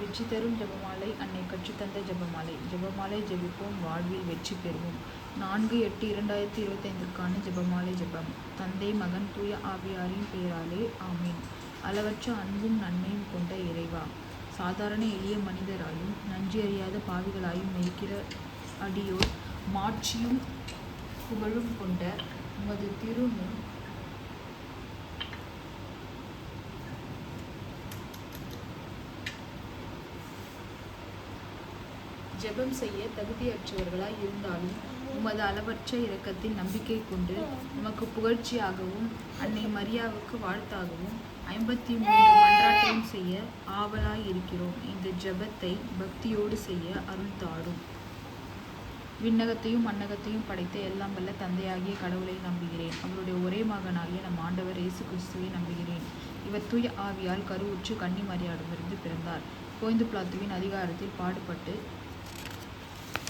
வெற்றி தரும் ஜெபமாலை அன்னை கற்றுத்தந்த ஜெபமாலை. ஜெபமாலை ஜெபிப்போம் வாழ்வில் வெற்றி பெறுவோம். நான்கு எட்டு இரண்டாயிரத்தி இருபத்தைந்திற்கான ஜெபமாலை ஜெபம். தந்தை மகன் தூய ஆவியாரின் பெயராலே ஆமீன். அளவற்ற அன்பும் நன்மையும் கொண்ட இறைவா சாதாரண எளிய மனிதராயும் நன்றி அறியாத பாவிகளாயும் இருக்கிற அடியோர் மாட்சியும் புகழும் கொண்ட உமது திருமுன் ஜெபம் செய்ய தகுதியற்றவர்களாய் இருந்தாலும் உமது அளவற்ற இறக்கத்தில் நம்பிக்கை கொண்டு உமக்கு புகழ்ச்சியாகவும் அன்னை மரியாவுக்கு வாழ்த்தாகவும் ஐம்பத்தி மூன்று மன்றாட்டம் செய்ய ஆவலாய் இருக்கிறோம் இந்த ஜெபத்தை பக்தியோடு செய்ய அருள் விண்ணகத்தையும் மன்னகத்தையும் படைத்த எல்லாம் வல்ல தந்தையாகிய கடவுளை நம்புகிறேன். அவருடைய ஒரே மகனாகிய நம் ஆண்டவர் இயேசு கிறிஸ்துவை நம்புகிறேன். இவர் தூய ஆவியால் கருவுற்று கன்னி மரியாடமிருந்து பிறந்தார். கோய்ந்து பிளாத்துவின் அதிகாரத்தில் பாடுபட்டு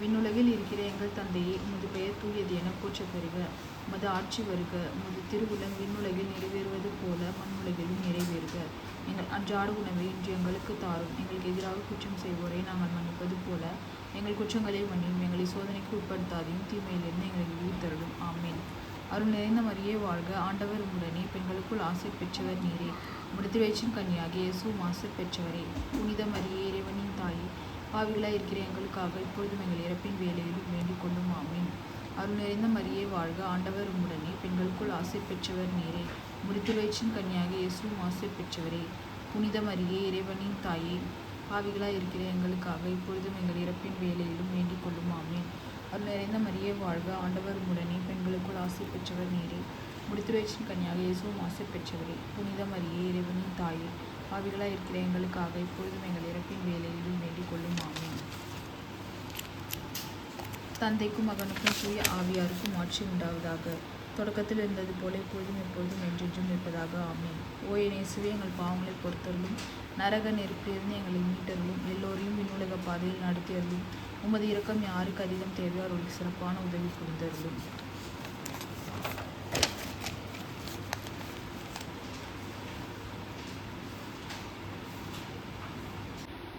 விண்ணுலகில் இருக்கிற எங்கள் தந்தையே உமது பெயர் தூயது என போற்றப் பெறுக உமது ஆட்சி வருக. உமது திருவுளம் விண்ணுலகில் நிறைவேறுவது போல மண்ணுலகிலும் நிறைவேறுக. எங்கள் அன்றாட உணவை இன்று எங்களுக்கு தாரும். எங்களுக்கு எதிராக குற்றம் செய்வோரை நாங்கள் மன்னிப்பது போல எங்கள் குற்றங்களை மன்னியும். எங்களை சோதனைக்கு உட்படுத்தாதையும் தீமையிலிருந்து எங்களை உயிர்த்தருளும் ஆமேன். அருள் நிறைந்த மரியே வாழ்க. ஆண்டவர் உடனே பெண்களுக்குள் ஆசை பெற்றவர் நீரே. உமது வயிற்றின் கன்னியாகிய இயேசுவும் மாசு பெற்றவரே. புனித மரியே இறைவனின் தாயே. பாவிகளாய் இருக்கிற எங்களுக்காக இப்பொழுதும் எங்கள் இறப்பின் வேலையிலும் வேண்டிக் கொள்ளும் ஆமீன். அருள் நிறைந்த மரியே வாழ்க. ஆண்டவர் உம்முடனே பெண்களுக்குள் ஆசை பெற்றவர் நீரே. முடித்து கன்னியாக இயேசுவும் ஆசை பெற்றவரே. புனித மரியே இறைவனின் தாயே பாவிகளாக இருக்கிற எங்களுக்காக இப்பொழுதும் எங்கள் இறப்பின் வேலையிலும் வேண்டிக் கொள்ளும் ஆமீன். அருள் நிறைந்த மரியே வாழ்க. ஆண்டவர் உம்முடனே பெண்களுக்குள் ஆசை பெற்றவர் நீரே. முடித்து கன்னியாக இயேசுவும் ஆசை பெற்றவரே. புனித மரியே இறைவனின் தாயே பாவிகளாக இருக்கிற எங்களுக்காக இப்பொழுதும் எங்கள் இறப்பின் வேலையிலும் வேண்டிக் கொள்ளும். ஆமே தந்தைக்கும் மகனுக்கும் தூய ஆவியாருக்கும் ஆட்சி உண்டாவதாக. தொடக்கத்தில் இருந்தது போல இப்பொழுதும் எப்பொழுதும் என்றென்றும் இருப்பதாக. ஆமீன். ஓ இயேசுவே எங்கள் பாவங்களை பொறுத்தருளும். நரக நெருப்பிலிருந்து எங்களை மீட்டருளும். எல்லோரையும் விண்ணுலக பாதையில் நடத்தியருளும். உமது இரக்கம் யாருக்கு அதிகம் தேவையோ அவர்களுக்கு சிறப்பான உதவி புரிந்தருளும்.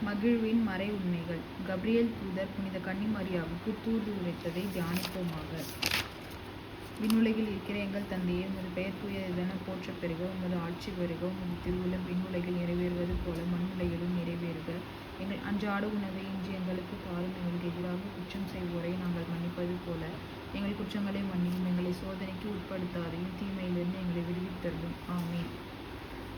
மகிழ்வின் மறை உண்மைகள். கப்ரியல் தூதர் புனித கன்னிமரியாவுக்கு தூது உரைத்ததை தியானிப்போமாக. விண்ணுலகில் இருக்கிற எங்கள் தந்தையே உமது பெயர் தூயதென போற்ற பெறுக. உமது ஆட்சி வருக உமது திருவுளம் விண்ணுலகில் நிறைவேறுவது போல மண்ணுலகிலும் நிறைவேறுக. எங்கள் அன்றாட உணவை இன்று எங்களுக்கு தாரும். எங்களுக்கு எதிராக குற்றம் செய்வோரை நாங்கள் மன்னிப்பது போல எங்கள் குற்றங்களை மன்னியும். எங்களை சோதனைக்கு உட்படுத்தாதையும் தீமையிலிருந்து எங்களை விடுவித்தருளும். ஆமீன்.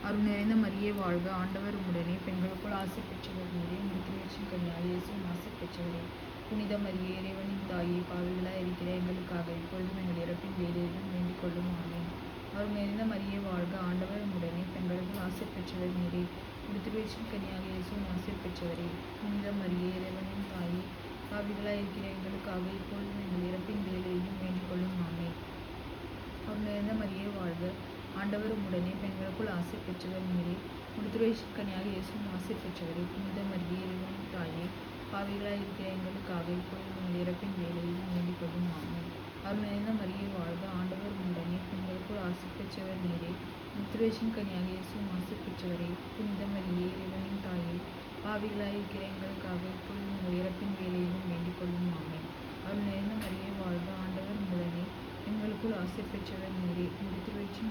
அருள் நிறைந்த மரியே வாழ்க. ஆண்டவர் உடனே பெண்களுக்குள் ஆசை பெற்றவர் நீரே முடித்துவச்சும் கண்ணால் இயேசும் ஆசை பெற்றவரே. புனித மரியே இறைவனின் தாயே பாவிகளாக இருக்கிற எங்களுக்காக இப்பொழுதும் எங்கள் இறப்பின் வேலையிலும் வேண்டிக் கொள்ளும். ஆமேன். அவர் நிறைந்த மரியே வாழ்க. ஆண்டவர் உடனே பெண்களுக்குள் ஆசை பெற்றவர் நீரே. முடித்துவச்சும் கனியாக இயேசும் ஆசை பெற்றவரே. புனித மரியே இறைவனின் தாயே பாவிகளாக இருக்கிற எங்களுக்காக இப்பொழுதும் எங்கள் இறப்பின் வேலையிலும் வேண்டிக் கொள்ளும். ஆமேன். அவர் நிறைந்த மரியே வாழ்க. ஆண்டவரும் உடனே பெண்களுக்குள் ஆசை பெற்றவர் மீறி முடித்துரைஷ் கன்னியாக இயேசுவும் ஆசை பெற்றவரே புனித மரியே தாயே பாவிகளாய் இருக்கிற எங்களுக்காக இப்பொழுது உங்கள் இறப்பின் வேலையில் வேண்டிக் கொள்ளும் அவர் அருள் நிறைந்த மரியை வாழ்க. ஆண்டவர் உடனே பெண்களுக்குள் ஆசை பெற்றவர் நீரே முடித்துரைஷின் கனியாக இயேசுவும் ஆசை பெற்றவரே புனித மரியே இறைவனின் தாயே பாவிகளாக இருக்கிற எங்களுக்காக இப்பொழுது உங்கள் இறப்பின் வேலையிலும் வேண்டிக் கொள்ளும் ஆமேன். அருள் நிறைந்த மரியை வாழ்க. ஆண்டவர் உடனே எங்களுக்குள் ஆசை பெற்றவன் நீரே இந்த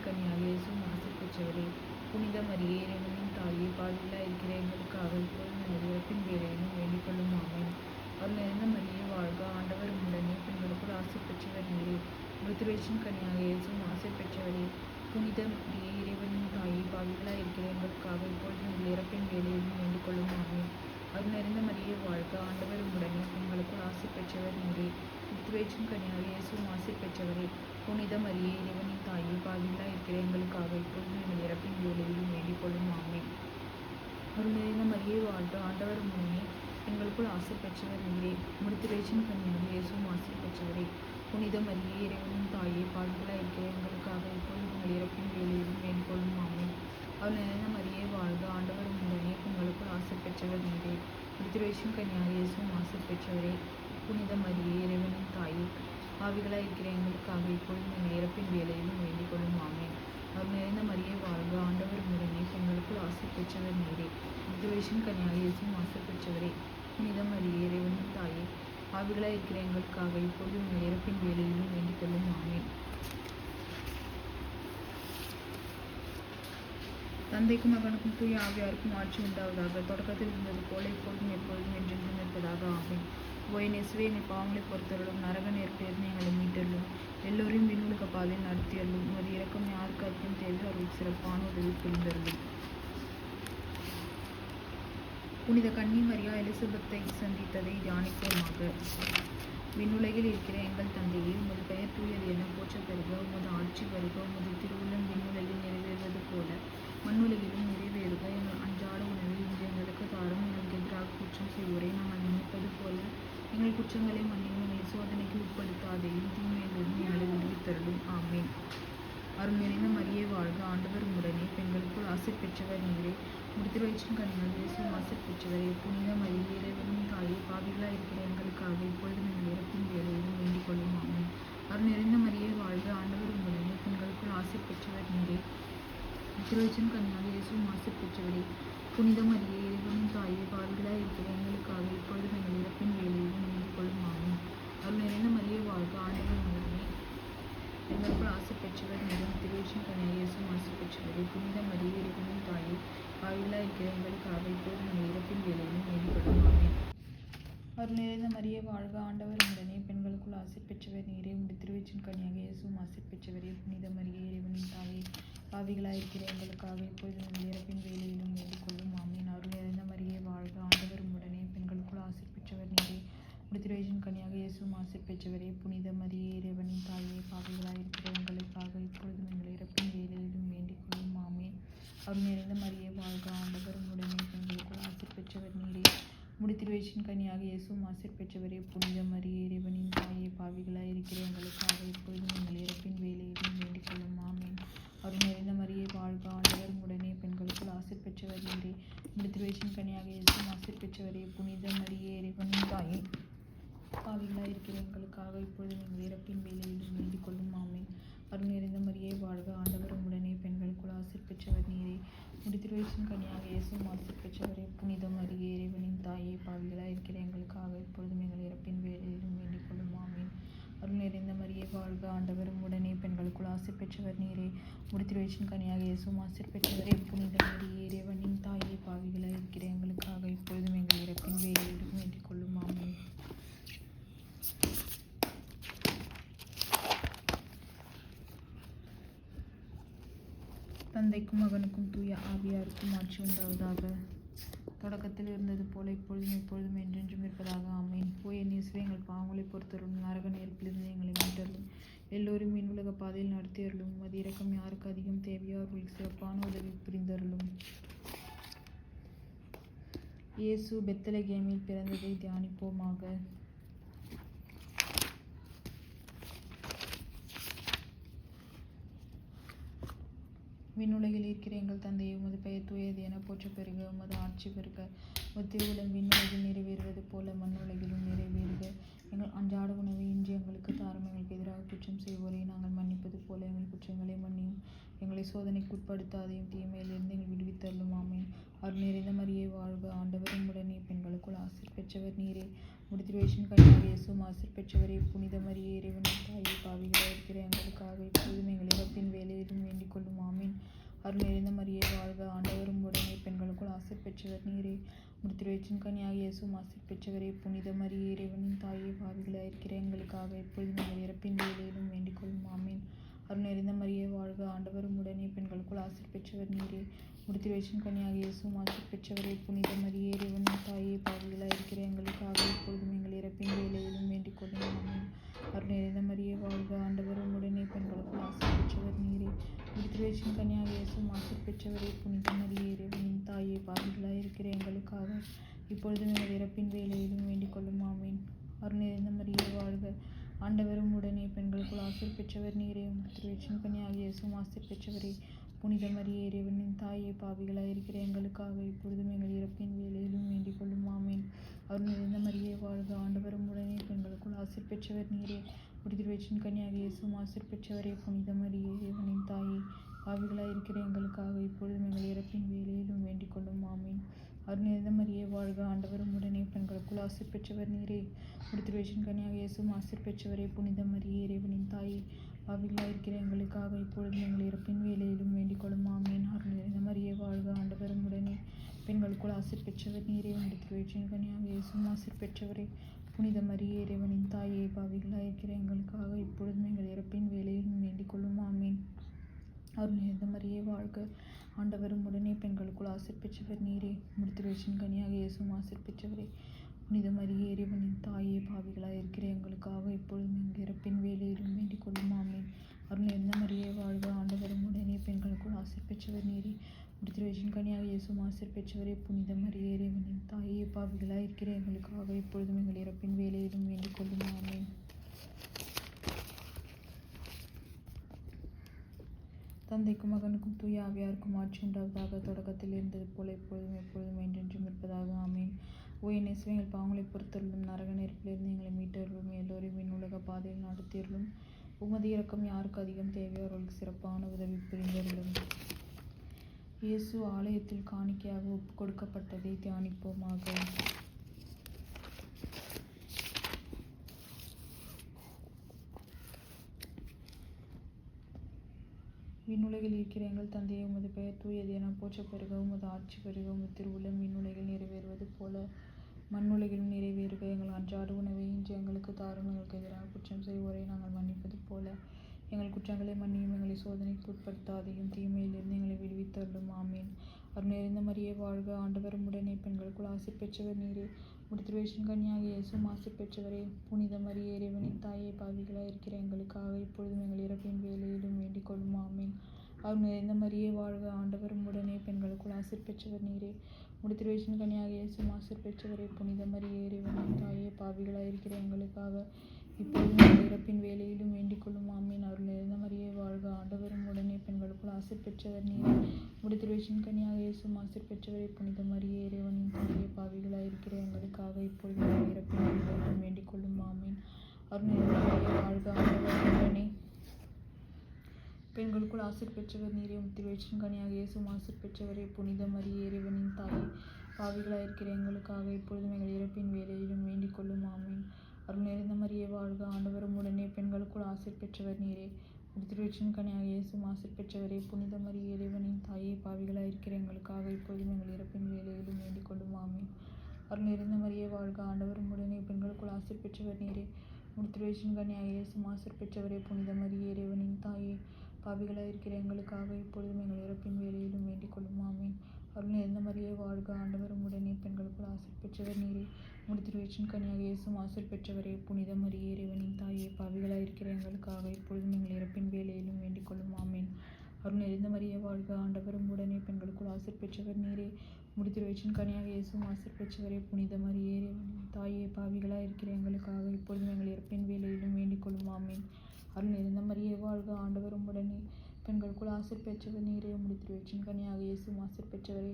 கன்னியாக இயேசுவும் ஆசை பெற்றவரே. புனித மரியே இறைவனின் தாயே பாவிலாக இருக்கிற எங்களுக்காக இப்பொழுது உங்கள் இறப்பின் வேலையிலும் வேண்டிக் கொள்ளும் ஆமேன். அவர் நிறைந்த மரியே வாழ்க ஆண்டவர் உடனே பெண்களுக்குள் ஆசை பெற்றவர் நீரே முடித்துரைச்சின் கன்னியாக ஆசை பெற்றவரே. புனித மரியே இறைவனின் தாயே பாவிகளாக இருக்கிற எங்களுக்காக இப்பொழுது உங்கள் இறப்பின் வேலையிலும் வேண்டிக் கொள்ளும் ஆமேன். அவர் நிறைந்த மரியே வாழ்க ஆண்டவர் உடனே பெண்களுக்குள் ஆசை பெற்றவர் நீரே திருவேற்றும் கன்னியாக இயேசுவும் ஆசை பெற்றவரே புனிதம் அறிய இறைவனின் தாயே பாவிலா இருக்கிற எங்களுக்காக இப்போதும் எங்கள் இறப்பின் வேலையிலும் வேண்டிக்கொள்ளும். ஆமே ஒரு நிறைந்த மரியே வாழ்ந்து ஆண்டவர் முன்னே எங்களுக்குள் ஆசை பெற்றவர் நீரே முடித்திரைச்சின் கன்னியாக இயேசுவும் ஆசை பெற்றவரே. புனித மரியே இறைவனின் தாயே பாதிலா இருக்கிற எங்களுக்காக இப்போதும் உங்கள் இறப்பின் வேலையிலும் வேண்டிக்கொள்ளும். ஆமேன். அவள் நிறைந்த மரியே வாழ்ந்து ஆண்டவர் முன்னே எங்களுக்குள் ஆசை பெற்றவர் நீரே. முடித்திரைச்சின் கன்னியாக இயேசுவும் ஆசை பெற்றவரே. புனித மரியே இறைவனின் தாயே பாவிகளாக இருக்கிற எங்களுக்காக இப்பொழுது என் இறப்பின் வேலையிலும் வேண்டிக் கொள்ளும் ஆமேன். அவர் நிறைந்த மரியை வாழ்க. ஆண்டவர் உடனே எங்களுக்குள் ஆசை பெற்றவர் நீரே. முடித்திரைச்சின் கன்னியாக ஆசை பெற்றவரே. புனித மரியே இறைவனின் தாயே பாவிகளாக இருக்கிற எங்களுக்காக இப்பொழுது என் இறப்பின் வேலையிலும் வேண்டிக் கொள்ளும் ஆமேன். தந்தைக்கும் மகனுக்கும் தூய ஆவியாருக்கும் ஆட்சி உண்டாவதாக. தொடக்கத்தில் இருந்தது போல இப்பொழுதும் எப்பொழுதும் என்றென்றும் இருப்பதாக ஆகும் ஒயின் நெசுவே பாவங்களை பொறுத்தருளும். நரக நேர்ப்பிலிருந்து எங்களை மீட்டருளும். எல்லோரையும் விண்ணுலக பாதையில் நடத்தியருளும். உமது இறக்கம் யாருக்கு அதிகம் தேவை அவர்களுக்கு சிறப்பான உதவி புரிந்தருளும். புனித கன்னிமரியா எலிசபெத்தை சந்தித்ததை தியானிப்போமாக. விண்ணுலகில் இருக்கிற எங்கள் தந்தையை உமது பெயர் தூயது என போற்ற பெறுக. உமது ஆட்சி வருக. உமது திருவுள்ளம் விண்ணுலகில் நிறைவேறுவது போல மண்ணுலகிலும் நிறைவேறுக எங்கள் அன்றாட உணவில் இன்று எங்களுக்கு தாரும் எங்களுக்கு எதிராக குற்றம் செய்வோரை நாங்கள் மன்னிப்பது போல எங்கள் குற்றங்களை மன்னியும் சோதனைக்கு உட்படுத்தாதையும் தீமையிலிருந்து எங்களை விடுவித்தருளும் ஆமேன். அருள் நிறைந்த மரியே வாழ்க. ஆண்டவர் உடனே பெண்களுக்குள் ஆசை பெற்றவர் நீரே. முடித்திருவயிற்றின் கண்கள் இயேசுவும் ஆசை பெற்றவரே. புனித மரியே இறைவனின் தாயே பாவிகளாக இருக்கிற எங்களுக்காக இப்பொழுது நீங்கள் இறக்கும் வேலையிலும் வேண்டிக் கொள்ளும். ஆமேன். அருள் நிறைந்த மரியே வாழ்க. ஆண்டவர் உடனே பெண்களுக்குள் ஆசை பெற்றவர் நீரே. திருவச்சன் கன்னியாக இயேசுவும் ஆசை பெற்றவரே. புனித மரியே இறைவனின் தாயே பாவிகளாக இருக்கிற எங்களுக்காக இப்பொழுது எங்கள் இறப்பின் வேலையிலும் வேண்டிக் கொள்ளும் ஆமேன் அருள் நிறைந்த மரியே வாழ்க ஆண்டவர் உடனே எங்களுக்குள் ஆசை பெற்றவர் மிகவும் திருவச்சன் கன்னியாக இயேசுவும் ஆசை புனித மரிய இறைவனின் தாயே பாவிகளாக இருக்கிற எங்களுக்காக இப்பொழுதும் எங்கள் இறப்பின் வேலையிலும் வேண்டிக் ஆமேன். அருள் நிறைந்த மரிய வாழ்க ஆண்டவர். உடனே பெண்களுக்குள் ஆசை பெற்றவர் நீரே. உடைய திருவச்சின் கனியாக இயேசும் ஆசை பெற்றவரே. புனித மரிய இறைவனின் தாயே பாவிகளாக இருக்கிற எங்களுக்காக இப்போது நம் இறப்பின் வேலையிலும் மேற்கொள்ளும் ஆமேன். ஆமீன் அருள் நிறைந்த மரியே வாழ்க ஆண்டவர். உடனே பெண்களுக்குள் ஆசை பெற்றவர் நீரே. உடைய திருவச்சின் கனியாக இயேசும் ஆசை பெற்றவரே. புனித மரிய இறைவன் தாயே பாவிகளாக இருக்கிற எங்களுக்காக இப்பொழுதும் எங்கள் இறப்பின் வேலையிலும் வேண்டிக் கொள்ளும் ஆமீன் அருள் நிறைந்த மரியே வாழ்க. ஆண்டவர் உடனே பெண்களுக்குள் ஆசிர் பெற்றவர் நீரே. முடித்திருவேச்சின் கனியாக இயேசும் ஆசிர் பெற்றவரே புனித மரியே இறைவனின் தாயே. பாவிகளாக இருக்கிற எங்களுக்காக இப்பொழுதும் எங்கள் இறப்பின் வேலையிலும் வேண்டிக் கொள்ளும். ஆமேன். அருள் நிறைந்த மரியே வாழ்க. ஆண்டவர் உடனே பெண்களுக்குள் ஆசிர் பெற்றவர் நீரே. முடித்திருவேச்சின் கனியாக இயேசும் ஆசிர் பெற்றவரே புனித மரியே இறைவனின் தாயே. பாவிகளாக இருக்கிற எங்களுக்காக இப்பொழுது எங்கள் இறப்பின் வேலையிலும் வேண்டிக் கொள்ளும். ஆமேன். அருள் நிறைந்த மரியே வாழ்க. ஆண்டவர் உடனே பெண் நீரே கனியாக இயேசு ஆசிர் பெற்றவரே புனிதம் அருகே இறைவனின் தாயே பாவிகளாக இருக்கிற எங்களுக்காக இப்பொழுதும் எங்கள் இறப்பின் வேலையிலும் வேண்டிக் கொள்ளும். ஆமீன். அருள் நிறைந்த மரியே வாழ்க ஆண்டவரும் உடனே பெண்களுக்குள் ஆசை பெற்றவர் நீரே. முடித்திருவயிற்றின் கனியாக இயேசு ஆசிர் பெற்றவரே புனிதம் அருகே இறைவனின் தாயே பாவிகளாக இருக்கிற எங்களுக்காக இப்பொழுதும் எங்கள் இறப்பின் வேலையிலும் வேண்டிக் கொள்ளும். ஆமீன் தந்தைக்கும் ஆவியாருக்கும் ஆட்சி உண்டாவதாக. தொடக்கத்தில் இருந்தது போல இப்பொழுதும் எப்பொழுதும் என்றென்றும் இருப்பதாக. ஆமேன். போய் என் இயேசுவே எங்கள் பாவங்களை பொறுத்தருளும். நரக நெருப்பிலிருந்து எங்களை மீட்டருளும். எல்லோரும் விண்ணுலக பாதையில் நடத்தியருளும். அது இறக்கம் யாருக்கு அதிகம் தேவையோ அவர்களுக்கு சிறப்பான உதவி புரிந்தருளும். இயேசு பெத்தலகேமில் பிறந்ததை தியானிப்போமாக. விண்ணுலகில் இருக்கிற எங்கள் தந்தையை உமது பெயர் தூயது என போற்ற பெறுக உமது ஆட்சி பெறுக உமது திருவுளம் விண்ணுலகில் நிறைவேறுவது போல மண்ணுலகிலும் நிறைவேறுக. எங்கள் அன்றாட உணவை இன்று எங்களுக்கு தாரும் எங்களுக்கு எதிராக குற்றம் செய்வோரை. நாங்கள் மன்னிப்பது போல எங்கள் குற்றங்களை மன்னியும். எங்களை சோதனைக்கு உட்படுத்தாதையும் தீமையிலிருந்து எங்கள் விடுவித்தள்ளும் ஆமேன். அவர் நிறைந்த மரியை வாழ்க. ஆண்டவரும் உடனே பெண்களுக்குள் ஆசிர் பெற்றவர் நீரே. முடித்திருவேஷன் கன்னியாக இயேசும் ஆசிர் பெற்றவரே புனித மரியை இறைவனின் தாயை பாவிகளாக இருக்கிற எங்களுக்காக இப்பொழுதும் எங்கள் இறப்பின் வேலையிலும் வேண்டிக் கொள்ளும். ஆமீன். அருள் நிறைந்த மரியை வாழ்க. ஆண்டவரும் உடனே பெண்களுக்குள் ஆசிர் பெற்றவர் நீரே. முடித்திருவேற்றின் கனியாக இயேசும் ஆசிர் பெற்றவரே புனித மரியை இறைவனின் தாயை பாவிகளாக இருக்கிற எங்களுக்காக இப்பொழுதும் எங்கள் இறப்பின் வேலையிலும் வேண்டிக் கொள்ளும் ஆமீன் அருள் நிறைந்த மரியே வாழ்க ஆண்டவரும் உடனே பெண்களுக்குள் ஆசிர் பெற்றவர் நீரே. முடித்திருவேற்றின் கனியாக இயேசும் ஆசிர் பெற்றவரே. புனித மரியே இறைவனின் தாயை பாவிகளாக இருக்கிற எங்களுக்காக இப்பொழுதும் எங்கள் இறப்பின் வேலையிலும் வேண்டிக் கொள்ளும் ஆமீன் மரியே வாழ்க ஆண்டவரும் உடனே பெண்களுக்கு ஆசிர் பெற்றவர் நீரே. முடித்திருவேற்றின் கனியாக இயேசும் ஆசிர் பெற்றவரே. புனித மரியே இறைவனின் தாயை பாவிகளாக இருக்கிற எங்களுக்காக இப்பொழுதும் எங்கள் இறப்பின் வேலையிலும் வேண்டிக் கொள்ளும் ஆமீன் அருள் மரியே வாழ்க ஆண்டவரும் உடனே பெண்களுக்குள் ஆசிர் பெற்றவர் நீரே. திருவேற்றின் கன்னியாகிய இயேசுவும் ஆசிர் பெற்றவரே. புனித மரியே இறைவனின் தாயே பாவிகளாக இருக்கிற எங்களுக்காக இப்பொழுதும் எங்கள் இறப்பின் வேலையிலும் வேண்டிக் கொள்ளும். ஆமேன். அவர் நிறைந்த மரியே வாழ்க ஆண்டவரும் உடனே பெண்களுக்குள் ஆசிர் பெற்றவர் நீரே. திருவேற்றின் கன்னியாக இயேசும் ஆசிர் பெற்றவரே. புனித மரியே இறைவனின் தாயே பாவிகளாக இருக்கிற எங்களுக்காக இப்பொழுதும் எங்கள் இறப்பின் வேலையிலும் வேண்டிக் கொள்ளும். ஆமேன். அருள் நிறைந்த வாழ்க ஆண்டவரும் உடனே பெண்களுக்குள் ஆசிர் பெற்றவர் நீரே. திருவேற்றின் கன்னியாக இயேசும் ஆசிர் பெற்றவரே. புனித மரிய இறைவனின் தாயே பாவிகளாக இருக்கிற எங்களுக்காக இப்பொழுதும் எங்கள் இறப்பின் வேலையிலும் வேண்டிக் கொள்ளும் ஆமீன். அருள் இந்த மாதிரியே வாழ்க ஆண்டவரும் உடனே பெண்களுக்குள் ஆசிர் பெற்றவர் நீரே. திருவேற்றின் கனியாக இயேசும் ஆசிர் பெற்றவரே. புனித மரியே இறைவனின் தாயே பாவிகளாக இருக்கிற எங்களுக்காக இப்பொழுதும் எங்கள் இறப்பின் வேலையிலும் வேண்டிக் கொள்ளும் ஆமீன். அருள் இந்த மாதிரியே வாழ்க ஆண்டவரும் உடனே பெண்களுக்குள் ஆசிர் பெற்றவர் நீரே. முடித்திருவேற்றின் கனியாக இயேசும் ஆசிர் பெற்றவரே. புனித மரியே இறைவனின் தாயே பாவிகளாக இருக்கிற எங்களுக்காக இப்பொழுதும் எங்கள் இறப்பின் வேலையிலும் வேண்டிக் கொள்ளும். ஆமீன். அருள் எந்த மரியே வாழ்க ஆண்டவரும் உடனே பெண்களுக்குள் ஆசிர் பெற்றவர் நேரி. முடித்திருவேற்றின் கனியாக இயேசும் ஆசிர் பெற்றவரே. புனித மரியே இறைவனின் தாயே பாவிகளாக இருக்கிற எங்களுக்காக இப்பொழுதும் எங்கள் இறப்பின் வேலையிலும் வேண்டிக் கொள்ளும். ஆமீன். தந்தைக்கும் மகனுக்கும் தூய ஆவியாருக்கும் ஆட்சி உண்டாவதாக தொடக்கத்தில் இருந்தது போல இப்பொழுதும் எப்பொழுதும் என்றென்றும் இருப்பதாக. ஆமீன். ஓ என் எங்கள் பாவங்களை பொறுத்தருளும் நரக நெருப்பிலிருந்து எங்களை மீட்டருளும். எல்லோரையும் உலக பாதையில் நடத்தியருளும். உமது இறக்கம் யாருக்கு அதிகம் தேவையோ அவர்களுக்கு சிறப்பான உதவி புரிந்தருளும். இயேசு ஆலயத்தில் காணிக்கையாக ஒப்பு கொடுக்கப்பட்டதை தியானிப்போமாக. விண்ணுலகில் இருக்கிற எங்கள் தந்தையை உமது பெயர் தூயது என போற்ற பெருக உமது ஆட்சி பெருக உமது திருவுள்ளம் விண்ணுலகில் நிறைவேறுவது போல. மண்ணுலகிலும் நிறைவேறுக. எங்கள் அன்றாட உணவை இன்று எங்களுக்கு தாரும். எங்களுக்கு எதிராக குற்றம் செய்வோரை நாங்கள் மன்னிப்பது போல. எங்கள் குற்றங்களை மன்னியும். எங்களை சோதனைக்கு உட்படுத்தாதையும் தீமையிலிருந்து எங்களை விடுவித்தள்ளும் ஆமீன். அவர் நிறைந்த மரியே வாழ்க. ஆண்டவரும் உடனே பெண்களுக்குள் ஆசை பெற்றவர் நீரே. முடித்திருவேஷன் கன்னியாக இயேசும் ஆசை பெற்றவரே. புனித மரியே இறைவனின் தாயே பாவிகளாக இருக்கிற எங்களுக்காக இப்பொழுதும் எங்கள் இறப்பின் வேலையிலும் வேண்டிக் கொள்ளும். ஆமீன். அவர் நிறைந்த மரியே வாழ்க. ஆண்டவரும் ஆசிர் பெற்றவர் நீரே. முடித்திருவேஷன் கன்னியாக இயேசும் ஆசிர் பெற்றவரே புனித மரியே இறைவனின் தாயே பாவிகளாக இருக்கிற எங்களுக்காக இப்போதும் இறப்பின் வேலையிலும் வேண்டிக் கொள்ளும். ஆமீன். அருள் நிறைந்த மரியே வாழ்க ஆண்டவரும் உடனே பெண்களுக்குள் ஆசிர் பெற்றவர் நீரே. முடித்திருவேஷன் கன்னியாக இயேசும் ஆசிர் பெற்றவரே புனித மரியே இறைவனின் தாயே பாவிகளாக இருக்கிற எங்களுக்காக இப்பொழுது இறப்பின் வேலையிலும் வேண்டிக் கொள்ளும். ஆமீன். அருள் மரியே வாழ்க ஆண்டவரும் உடனே. பெண்களுக்குள் ஆசிர் பெற்றவர் நீரே முத்திருவேற்றின் கனியாக இயேசும் ஆசிர் பெற்றவரே புனித மரிய இறைவனின் தாயே. பாவிகளாக இருக்கிற எங்களுக்காக இப்பொழுதும் எங்கள் இறப்பின் வேலையிலும் வேண்டிக் கொள்ளும் ஆமீன். அருள் நிறைந்த மரியே வாழ்க ஆண்டவரும் உடனே பெண்களுக்குள் ஆசிர் பெற்றவர் நீரே. முத்திருவேற்றின் கனியாக இயேசும் ஆசிர் பெற்றவரே புனித மரியே இறைவனின் தாயே. பாவிகளாக இருக்கிற எங்களுக்காக இப்பொழுதும் எங்கள் இறப்பின் வேலையிலும் வேண்டிக் கொள்ளும் ஆமீன். அருள் நிறைந்த மரியே வாழ்க ஆண்டவரும் உடனே பெண்களுக்குள் ஆசிர் பெற்றவர் நீரே. முடித்திருவேற்றின் கனியாக இயேசும் ஆசிர் பெற்றவரே புனித மரியே இறைவனின் தாயே. பாவிகளாக இருக்கிற எங்களுக்காக இப்பொழுதும் எங்கள் இறப்பின் வேலையிலும் வேண்டிக் கொள்ளும். ஆமீன். அருள் எந்த மாதிரியே வாழ்க. ஆண்டவரும் உடனே பெண்களுக்குள் ஆசிர் பெற்றவர் நீரே. முடித்திருவேற்றின் கனியாக இயேசும் ஆசிர் பெற்றவரே. புனித மரியே இறைவனின் தாயே பாவிகளாக இருக்கிற எங்களுக்காக இப்பொழுதும் எங்கள் இறப்பின் வேலையிலும் வேண்டிக் கொள்ளும். ஆமீன். அருள் எரிந்த மரிய வாழ்க. ஆண்டவரும் உடனே பெண்களுக்குள் ஆசிர் பெற்றவர் நீரே. முடித்திருவேற்றின் கனியாக இயேசும் ஆசிர் பெற்றவரே. புனித மரியே இறைவனின் தாயே பாவிகளாக இருக்கிற எங்களுக்காக இப்பொழுதும் எங்கள் இறப்பின் வேலையிலும் வேண்டிக் கொள்ளும். ஆமீன். அருள் நிறைந்த மரியே வாழ்க ஆண்டவரும் உடனே பெண்களுக்குள் ஆசிர் பெற்றவர் நீரே முடித்திருவேற்றின் கனியாக இயேசும் ஆசிர் பெற்றவரே.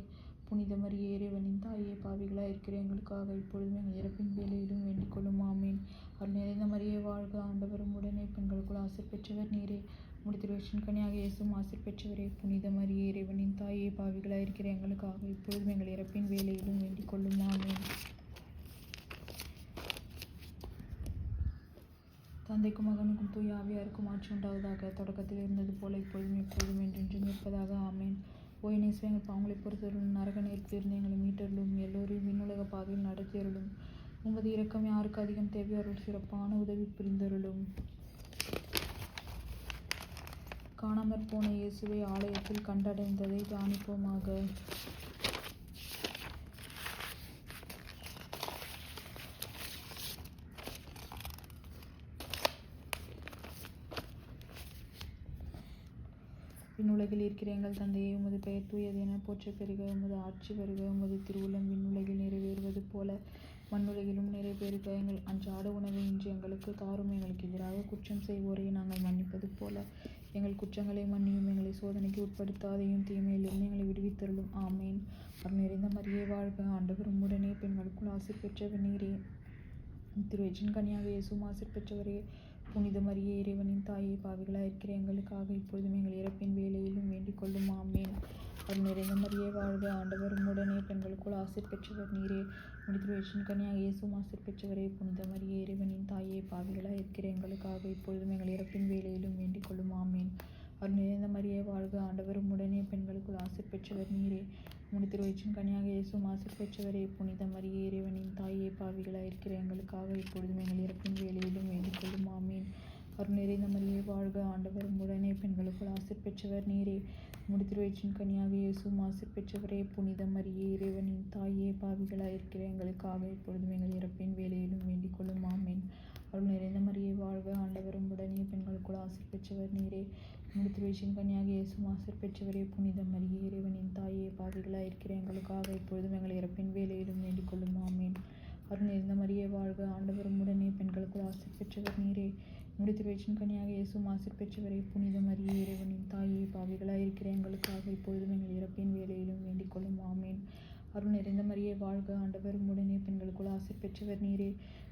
புனித மரியே இறைவனின் தாயே பாவிகளாக இருக்கிற எங்களுக்காக இப்பொழுதும் எங்கள் இறப்பின் வேலையிலும் வேண்டிக் கொள்ளும் ஆமீன். அருள் நிறைந்த மரியே வாழ்க ஆண்டவரும் உடனே பெண்களுக்குள் ஆசிர் பெற்றவர் நீரே. முடித்திருவேற்றின் கனியாக இயேசும் ஆசிர் பெற்றவரே. புனித மரியே இறைவனின் தாயே பாவிகளாக இருக்கிற எங்களுக்காக இப்பொழுதும் எங்கள் இறப்பின் வேலையிலும் வேண்டிக் கொள்ளும் ஆமீன். தந்தைக்கும் மகனுக்கும் தூய ஆவியாருக்கும் ஆட்சி உண்டாவதாக தொடக்கத்தில் இருந்தது போல இப்பொழுதும் எப்பொழுதும் என்றென்றும் இருப்பதாக ஆமேன். ஓ இனேசு எங்கள் பாவங்களை பொறுத்தருளும் நரக நேர்த்திலிருந்து எங்களை மீட்டருளும். எல்லோரையும் விண்ணுலக பாதையில் நடத்தியருளும். உமது இரக்கம் யாருக்கு அதிகம் தேவையோ சிறப்பான உதவி புரிந்தருளும். காணாமற் போன இயேசுவை ஆலயத்தில் கண்டடைந்ததை தியானிப்போமாக. விண்ணுலகில் இருக்கிற எங்கள் தந்தையை உமது பெயர் தூயது என போற்ற பெருக உமது ஆட்சி வருக உமது திருவுளம் விண்ணுலகில் நிறைவேறுவது போல மண்ணுலகிலும் நிறைவேறுக. எங்கள் அன்றாட உணவை இன்று எங்களுக்கு தாரும் எங்களுக்கு எதிராக குற்றம் செய்வோரை நாங்கள் மன்னிப்பது போல எங்கள் குற்றங்களை மன்னியும் எங்களை சோதனைக்கு உட்படுத்தாதையும் தீமையிலிருந்து எங்களை விடுவித்தருளும். ஆமேன். அவர் நிறைந்த மரியே வாழ்க. ஆண்டவர் உடனே பெண்களுக்குள் ஆசிர் பெற்றவர் திரு திருவெற்றின் கனியாக இயேசும் ஆசிர் பெற்றவரே. புனித மரியே இறைவனின் தாயை பாவிகளாக இருக்கிற எங்களுக்காக இப்பொழுதும் எங்கள் இறப்பின் வேலையிலும் வேண்டிக் கொள்ளும். ஆமேன். அது நிறைந்த மரியே வாழ்க ஆண்டவர். உடனே பெண்களுக்குள் ஆசிர் பெற்றவர் நீரே. முடித்துவேஷன் கனியாக இயேசும் ஆசிர் பெற்றவரே. புனித மரியே இறைவனின் தாயை பாவிகளாக இருக்கிற எங்களுக்காக இப்பொழுதும் எங்கள் இறப்பின் வேலையிலும் வேண்டிக் கொள்ளும். ஆமேன். அவர் நிறைந்த மரியே வாழ்க ஆண்டவரும் உடனே பெண்களுக்குள் ஆசிர் பெற்றவர் நீரே. முடித்திருவயிற்றின் கனியாக இயேசும் ஆசிர் பெற்றவரே. புனித மரியே இறைவனின் தாயே பாவிகளாக இருக்கிற எங்களுக்காக இப்பொழுதும் எங்கள் இறப்பின் வேலையிலும் வேண்டிக் கொள்ளும். ஆமீன் நிறைந்த மரியே வாழ்க ஆண்டவர் உடனே பெண்களுக்குள் ஆசிர் பெற்றவர் நீரே. முடித்திருவயிற்றின் கனியாக இயேசும் ஆசிர் பெற்றவரே. புனித மரியே இறைவனின் தாயே பாவிகளாக இருக்கிற எங்களுக்காக இப்பொழுதும் எங்கள் இறப்பின் வேலையிலும் வேண்டிக் கொள்ளும். ஆமேன். அருள் நிறைந்த மரியே வாழ்க ஆண்டவரும் உடனே பெண்களுக்குள் ஆசிர் பெற்றவர் நீரே. முடித்திருவயிற்றின் கனியாக இயேசும் ஆசிர் பெற்றவரே. புனித மரியே இறைவனின் தாயே பாவிகளாக இருக்கிற எங்களுக்காக இப்பொழுதும் எங்கள் இறப்பின் வேலையிலும் வேண்டிக் கொள்ளும். ஆமேன். அருள் நிறைந்த மரியே வாழ்க ஆண்டவரும் உடனே பெண்களுக்குள் ஆசிர் பெற்றவர் நீரே. முடித்து திருவயிற்றின் கனியாக இயேசு ஆசிர் பெற்றவரே புனிதம் அறிய இறைவனின் தாயை பாவிகளாக இருக்கிற எங்களுக்காக இப்பொழுதும் எங்கள் இறப்பின் வேலையிலும் வேண்டிக் கொள்ளும். ஆமேன். அருள் நிறைந்த மரியே வாழ்க ஆண்டவர். உடனே பெண்களுக்குள் ஆசிர் பெற்றவர் நீரே.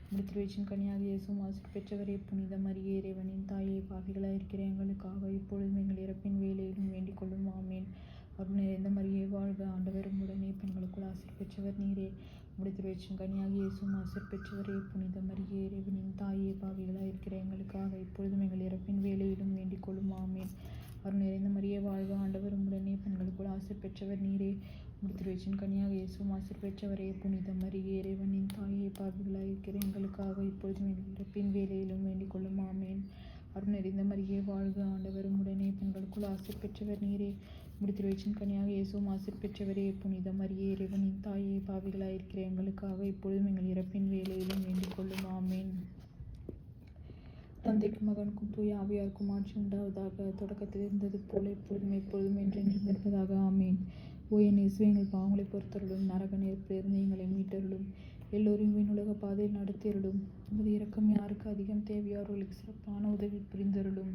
உம்முடைய கனியாக இயேசும் ஆசிர் பெற்றவரே புனித மரியே இறைவனின் தாயே பாவிகளாக இருக்கிற எங்களுக்காக இப்பொழுதும் எங்கள் இறப்பின் வேலையிலும் வேண்டிக் கொள்ளும். ஆமேன். அருள் நிறைந்த மரியே வாழ்க ஆண்டவர். உடனே பெண்களுக்குள் ஆசிர் பெற்றவர் நீரே. முடித்து திருவயிற்றின் கனியாக இயேசும் ஆசிர் பெற்றவரே புனித மரியே இறைவனின் தாயே பாவிகளாக இருக்கிற எங்களுக்காக இப்பொழுதும் எங்கள் இறப்பின் வேலையிலும் வேண்டிக் கொள்ளும் ஆமேன். அருள் நிறைந்த மரியே வாழ்க ஆண்டவர். உடனே பெண்களுக்குள் ஆசர் பெற்றவர் நீரே. முடித்து திருவயிற்றின் கனியாக இயேசும் ஆசர் பெற்றவரே புனித மரியே இறைவனின் தாயே பாவிகளாக இருக்கிற எங்களுக்காக இப்பொழுதும் எங்கள் இறப்பின் வேலையிலும் வேண்டிக் கொள்ளும் ஆமேன். அருள் நிறைந்த மரியே வாழ்க ஆண்டவர். உடனே பெண்களுக்குள் ஆசிர் பெற்றவர் நீரே. உம்முடைய திருவயிற்றின் கனியாக இயேசுவும் ஆசிர் பெற்றவரே புனித மரியே இறைவனின் தாயே பாவிகளாக இருக்கிற எங்களுக்காக இப்பொழுதும் எங்கள் இறப்பின் வேலையிலும் வேண்டிக் கொள்ளும். ஆமேன். தந்தைக்கும் மகனுக்கும் தூய ஆவியாருக்கும் ஆட்சி உண்டாவதாக தொடக்கத்தில் இருந்தது போல இப்பொழுதும் எப்பொழுதும் என்றென்றும் இருப்பதாக. ஆமேன். ஓ என் இயேசுவே எங்கள் பாவங்களை பொறுத்தருளும். நரக நெருப்பிலிருந்து எங்களை மீட்டருளும். எல்லோரையும் விண்ணுலக பாதையில் நடத்தியருளும். உமது இரக்கம் யாருக்கு அதிகம்? தேவையோ அவர்களுக்கு சிறப்பான உதவி புரிந்தருளும்.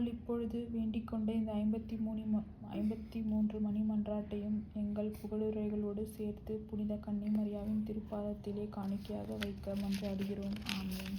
நாங்கள் இப்பொழுது வேண்டிக்கொண்ட இந்த ஐம்பத்தி மூணு ம ஐம்பத்தி மூன்று மணி மன்றாட்டையும் எங்கள் புகழுரைகளோடு சேர்த்து புனித கன்னிமரியாவின் திருப்பாதத்திலே காணிக்கையாக வைக்க மன்றாடுகிறோம். ஆமேன்.